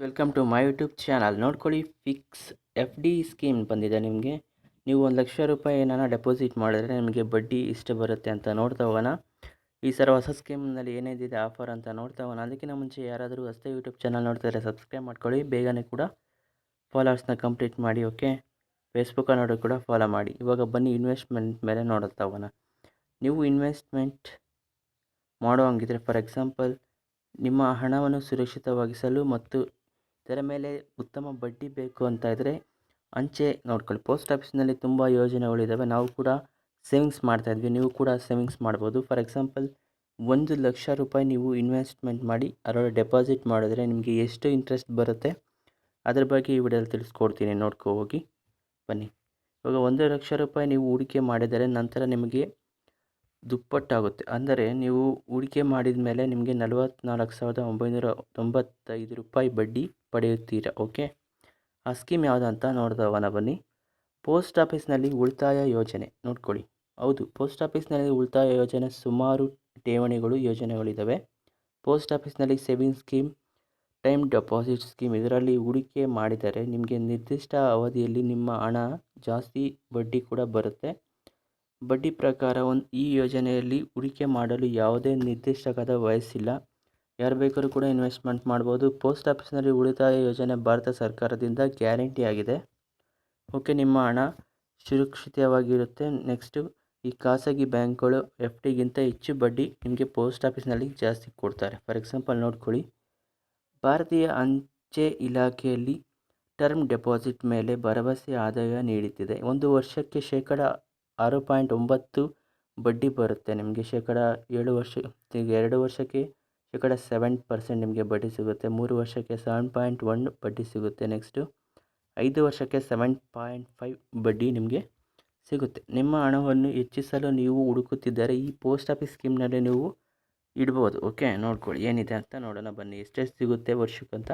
Welcome to my YouTube channel. ನೋಡ್ಕೊಳ್ಳಿ, fix F D scheme ಬಂದಿದೆ ನಿಮಗೆ. ನೀವು ಒಂದು ಲಕ್ಷ ರೂಪಾಯಿ ಏನಾನ ಡೆಪಾಸಿಟ್ ಮಾಡಿದ್ರೆ ನಿಮಗೆ ಬಡ್ಡಿ ಇಷ್ಟು ಬರುತ್ತೆ ಅಂತ ನೋಡ್ತಾ ಹೋಗೋಣ. ಈ ಸರ ಹೊಸ ಸ್ಕೀಮ್ನಲ್ಲಿ ಏನೇನಿದೆ ಆಫರ್ ಅಂತ ನೋಡ್ತಾ ಹೋಗೋಣ. ಅದಕ್ಕಿಂತ ಮುಂಚೆ ಯಾರಾದರೂ ಹೊಸ ಯೂಟ್ಯೂಬ್ ಚಾನಲ್ ನೋಡ್ತಾ ಇದ್ದರೆ ಸಬ್ಸ್ಕ್ರೈಬ್ ಮಾಡ್ಕೊಳ್ಳಿ. ಬೇಗನೆ ಕೂಡ ಫಾಲೋವರ್ಸ್ನ ಕಂಪ್ಲೀಟ್ ಮಾಡಿ, ಓಕೆ? ಫೇಸ್ಬುಕ್ ನೋಡೋ ಕೂಡ ಫಾಲೋ ಮಾಡಿ. ಇವಾಗ ಬನ್ನಿ, ಇನ್ವೆಸ್ಟ್ಮೆಂಟ್ ಮೇಲೆ ನೋಡುತ್ತಾ ಹೋಗೋಣ. ನೀವು ಇನ್ವೆಸ್ಟ್ಮೆಂಟ್ ಮಾಡೋ ಹಂಗಿದ್ರೆ ಫಾರ್ ಎಕ್ಸಾಂಪಲ್, ನಿಮ್ಮ ಹಣವನ್ನು ಸುರಕ್ಷಿತವಾಗಿಸಲು ಮತ್ತು ಇದರ ಮೇಲೆ ಉತ್ತಮ ಬಡ್ಡಿ ಬೇಕು ಅಂತ ಇದ್ದರೆ ಅಂಚೆ ನೋಡ್ಕೊಳ್ಳಿ. ಪೋಸ್ಟ್ ಆಫೀಸ್ನಲ್ಲಿ ತುಂಬ ಯೋಜನೆಗಳಿದ್ದಾವೆ ನಾವು ಕೂಡ ಸೇವಿಂಗ್ಸ್ ಮಾಡ್ತಾಯಿದ್ವಿ ನೀವು ಕೂಡ ಸೇವಿಂಗ್ಸ್ ಮಾಡ್ಬೋದು. ಫಾರ್ ಎಕ್ಸಾಂಪಲ್, ಒಂದು ಲಕ್ಷ ರೂಪಾಯಿ ನೀವು ಇನ್ವೆಸ್ಟ್ಮೆಂಟ್ ಮಾಡಿ, ಅದರೊಳಗೆ ಡೆಪಾಸಿಟ್ ಮಾಡಿದ್ರೆ ನಿಮಗೆ ಎಷ್ಟು ಇಂಟ್ರೆಸ್ಟ್ ಬರುತ್ತೆ? ಅದ್ರ ಬಗ್ಗೆ ಈ ವಿಡಿಯೋದಲ್ಲಿ ತಿಳಿಸ್ಕೊಡ್ತೀನಿ. ನೋಡ್ಕೋ ಹೋಗಿ. ಬನ್ನಿ. ಇವಾಗ ಒಂದು ಲಕ್ಷ ರೂಪಾಯಿ ನೀವು ಹೂಡಿಕೆ ಮಾಡಿದರೆ ನಂತರ ನಿಮಗೆ ದುಪ್ಪಟ್ಟಾಗುತ್ತೆ. ಅಂದರೆ ನೀವು ಹೂಡಿಕೆ ಮಾಡಿದ ಮೇಲೆ ನಿಮಗೆ ನಲವತ್ತ್ನಾಲ್ಕು ಸಾವಿರದ ಒಂಬೈನೂರ ತೊಂಬತ್ತೈದು ರೂಪಾಯಿ ಬಡ್ಡಿ ಪಡೆಯುತ್ತೀರ? ಓಕೆ. ಆ ಸ್ಕೀಮ್ ಯಾವುದಂತ ನೋಡ್ದವನ ಬನ್ನಿ. ಪೋಸ್ಟ್ ಆಫೀಸ್ನಲ್ಲಿ ಉಳಿತಾಯ ಯೋಜನೆ. ನೋಡ್ಕೊಳ್ಳಿ. ಹೌದು, ಪೋಸ್ಟ್ ಆಫೀಸ್ನಲ್ಲಿ ಉಳಿತಾಯ ಯೋಜನೆ ಸುಮಾರು ಠೇವಣಿಗಳು ಯೋಜನೆಗಳಿದ್ದಾವೆ ಪೋಸ್ಟ್ ಆಫೀಸ್ನಲ್ಲಿ saving scheme, time deposit scheme ಇದರಲ್ಲಿ ಹೂಡಿಕೆ ಮಾಡಿದರೆ ನಿಮಗೆ ನಿರ್ದಿಷ್ಟ ಅವಧಿಯಲ್ಲಿ ನಿಮ್ಮ ಹಣ ಜಾಸ್ತಿ ಬಡ್ಡಿ ಕೂಡ ಬರುತ್ತೆ. ಬಡ್ಡಿ ಪ್ರಕಾರ ಒಂದು ಈ ಯೋಜನೆಯಲ್ಲಿ ಹೂಡಿಕೆ ಮಾಡಲು ಯಾವುದೇ ನಿರ್ದಿಷ್ಟವಾದ ವಯಸ್ಸಿಲ್ಲ. ಯಾರು ಬೇಕಾದ್ರೂ ಕೂಡ ಇನ್ವೆಸ್ಟ್ಮೆಂಟ್ ಮಾಡ್ಬೋದು. ಪೋಸ್ಟ್ ಆಫೀಸ್ನಲ್ಲಿ ಉಳಿತಾಯ ಯೋಜನೆ ಭಾರತ ಸರ್ಕಾರದಿಂದ ಗ್ಯಾರಂಟಿ ಆಗಿದೆ. ಓಕೆ, ನಿಮ್ಮ ಹಣ ಸುರಕ್ಷಿತವಾಗಿರುತ್ತೆ. ನೆಕ್ಸ್ಟು, ಈ ಖಾಸಗಿ ಬ್ಯಾಂಕ್ಗಳು ಎಫ್ ಡಿಗಿಂತ ಹೆಚ್ಚು ಬಡ್ಡಿ ನಿಮಗೆ ಪೋಸ್ಟ್ ಆಫೀಸ್ನಲ್ಲಿ ಜಾಸ್ತಿ ಕೊಡ್ತಾರೆ. ಫಾರ್ ಎಕ್ಸಾಂಪಲ್ ನೋಡ್ಕೊಳ್ಳಿ. ಭಾರತೀಯ ಅಂಚೆ ಇಲಾಖೆಯಲ್ಲಿ ಟರ್ಮ್ ಡೆಪಾಸಿಟ್ ಮೇಲೆ ಭರವಸೆ ಆದಾಯ ನೀಡುತ್ತಿದೆ. ಒಂದು ವರ್ಷಕ್ಕೆ ಶೇಕಡ ಆರು ಪಾಯಿಂಟ್ ಒಂಬತ್ತು ಬಡ್ಡಿ ಬರುತ್ತೆ ನಿಮಗೆ. ಶೇಕಡ ಏಳು ವರ್ಷ ಎರಡು ವರ್ಷಕ್ಕೆ ಶೇಕಡ ಸೆವೆನ್ ಪರ್ಸೆಂಟ್ ನಿಮಗೆ ಬಡ್ಡಿ ಸಿಗುತ್ತೆ. ಮೂರು ವರ್ಷಕ್ಕೆ ಸೆವೆನ್ ಪಾಯಿಂಟ್ ಒನ್ ಬಡ್ಡಿ ಸಿಗುತ್ತೆ. ನೆಕ್ಸ್ಟು ಐದು ವರ್ಷಕ್ಕೆ ಸೆವೆನ್ ಪಾಯಿಂಟ್ ಫೈವ್ ಬಡ್ಡಿ ನಿಮಗೆ ಸಿಗುತ್ತೆ. ನಿಮ್ಮ ಹಣವನ್ನು ಹೆಚ್ಚಿಸಲು ನೀವು ಹುಡುಕುತ್ತಿದ್ದರೆ ಈ ಪೋಸ್ಟ್ ಆಫೀಸ್ ಸ್ಕೀಮ್ನಲ್ಲಿ ನೀವು ಇಡ್ಬೋದು. ಓಕೆ ನೋಡ್ಕೊಳ್ಳಿ. ಏನಿದೆ ಅಂತ ನೋಡೋಣ ಬನ್ನಿ. ಎಷ್ಟೆಷ್ಟು ಸಿಗುತ್ತೆ ವರ್ಷಕ್ಕಂತ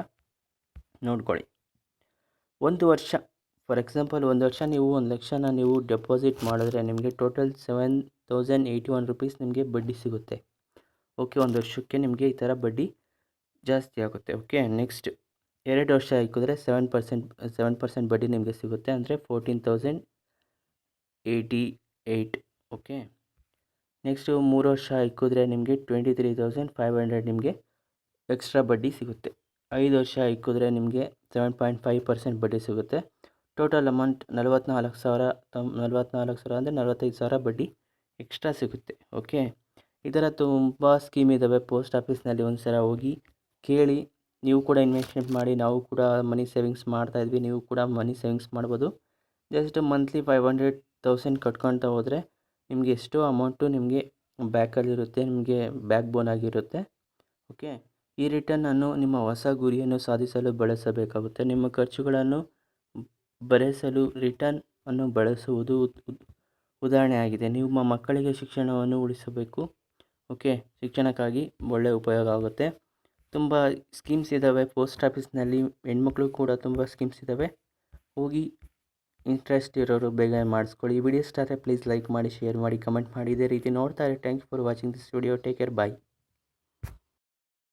ನೋಡ್ಕೊಳ್ಳಿ. ಒಂದು ವರ್ಷ ಫಾರ್ ಎಕ್ಸಾಂಪಲ್ ಒಂದು ವರ್ಷ ನೀವು, ಒಂದು ಲಕ್ಷನ ನೀವು ಡೆಪಾಸಿಟ್ ಮಾಡಿದ್ರೆ ನಿಮಗೆ total seven thousand eighty one rupees ನಿಮಗೆ ಬಡ್ಡಿ ಸಿಗುತ್ತೆ. ಓಕೆ ಒಂದು ವರ್ಷಕ್ಕೆ ನಿಮಗೆ ಈ ಥರ ಬಡ್ಡಿ ಜಾಸ್ತಿ ಆಗುತ್ತೆ. ಓಕೆ ನೆಕ್ಸ್ಟ್ ಎರಡು ವರ್ಷ ಹಾಕಿದ್ರೆ ಸೆವೆನ್ ಪರ್ಸೆಂಟ್ ಸೆವೆನ್ ಪರ್ಸೆಂಟ್ ಬಡ್ಡಿ ನಿಮಗೆ ಸಿಗುತ್ತೆ ಅಂದರೆ fourteen thousand eighty eight okay next ಮೂರು ವರ್ಷ ಇಕ್ಕಿದ್ರೆ ನಿಮಗೆ twenty three thousand five hundred ನಿಮಗೆ ಎಕ್ಸ್ಟ್ರಾ ಬಡ್ಡಿ ಸಿಗುತ್ತೆ. ಐದು ವರ್ಷ ಇಕ್ಕಿದ್ರೆ ನಿಮಗೆ ಸೆವೆನ್ ಪಾಯಿಂಟ್ ಫೈವ್ ಪರ್ಸೆಂಟ್ ಬಡ್ಡಿ ಸಿಗುತ್ತೆ. ಟೋಟಲ್ ಅಮೌಂಟ್ ನಲವತ್ತ್ನಾಲ್ಕು ಸಾವಿರ, ತಮ್ ನಲವತ್ತ್ನಾಲ್ಕು ಸಾವಿರ ಅಂದರೆ ನಲವತ್ತೈದು ಸಾವಿರ ಬಡ್ಡಿ ಎಕ್ಸ್ಟ್ರಾ ಸಿಗುತ್ತೆ ಓಕೆ ಈ ಥರ ತುಂಬ ಸ್ಕೀಮ್ ಇದ್ದಾವೆ ಪೋಸ್ಟ್ ಆಫೀಸ್ನಲ್ಲಿ ಒಂದು ಸಲ ಹೋಗಿ ಕೇಳಿ, ನೀವು ಕೂಡ ಇನ್ವೆಸ್ಟ್ಮೆಂಟ್ ಮಾಡಿ, ನಾವು ಕೂಡ ಮನಿ ಸೇವಿಂಗ್ಸ್ ಮಾಡ್ತಾ ಇದ್ವಿ, ನೀವು ಕೂಡ ಮನಿ ಸೇವಿಂಗ್ಸ್ ಮಾಡ್ಬೋದು. Just monthly five hundred thousand ಕಟ್ಕೊಳ್ತಾ ಹೋದರೆ ನಿಮಗೆ ಎಷ್ಟೋ ಅಮೌಂಟು ನಿಮಗೆ ಬ್ಯಾಕಲ್ಲಿರುತ್ತೆ ನಿಮಗೆ ಬ್ಯಾಕ್ ಬೋನ್ ಆಗಿರುತ್ತೆ ಓಕೆ ಈ ರಿಟರ್ನನ್ನು ನಿಮ್ಮ ಹೊಸ ಗುರಿಯನ್ನು ಸಾಧಿಸಲು ಬಳಸಬೇಕಾಗುತ್ತೆ, ನಿಮ್ಮ ಖರ್ಚುಗಳನ್ನು ಭರಿಸಲು ರಿಟರ್ನ್ ಅನ್ನು ಬಳಸುವುದು ಉದಾಹರಣೆ ಆಗಿದೆ ನಿಮ್ಮ ಮಕ್ಕಳಿಗೆ ಶಿಕ್ಷಣವನ್ನು ಉಳಿಸಬೇಕು. ಓಕೆ, ಶಿಕ್ಷಣಕ್ಕಾಗಿ ಒಳ್ಳೆಯ ಉಪಯೋಗ ಆಗುತ್ತೆ. ತುಂಬ ಸ್ಕೀಮ್ಸ್ ಇದ್ದಾವೆ ಪೋಸ್ಟ್ ಆಫೀಸ್ನಲ್ಲಿ ಹೆಣ್ಮಕ್ಳು ಕೂಡ ತುಂಬ ಸ್ಕೀಮ್ಸ್ ಇದ್ದಾವೆ ಹೋಗಿ ಇಂಟ್ರೆಸ್ಟ್ ಇರೋರು ಬೇಗ ಮಾಡಿಸ್ಕೊಳ್ಳಿ. ವಿಡಿಯೋ ಸ್ಟಾರೆ ಪ್ಲೀಸ್ ಲೈಕ್ ಮಾಡಿ, ಶೇರ್ ಮಾಡಿ, ಕಮೆಂಟ್ ಮಾಡಿ. ಇದೇ ರೀತಿ ನೋಡ್ತಾರೆ thanks for watching this video. Take care. Bye.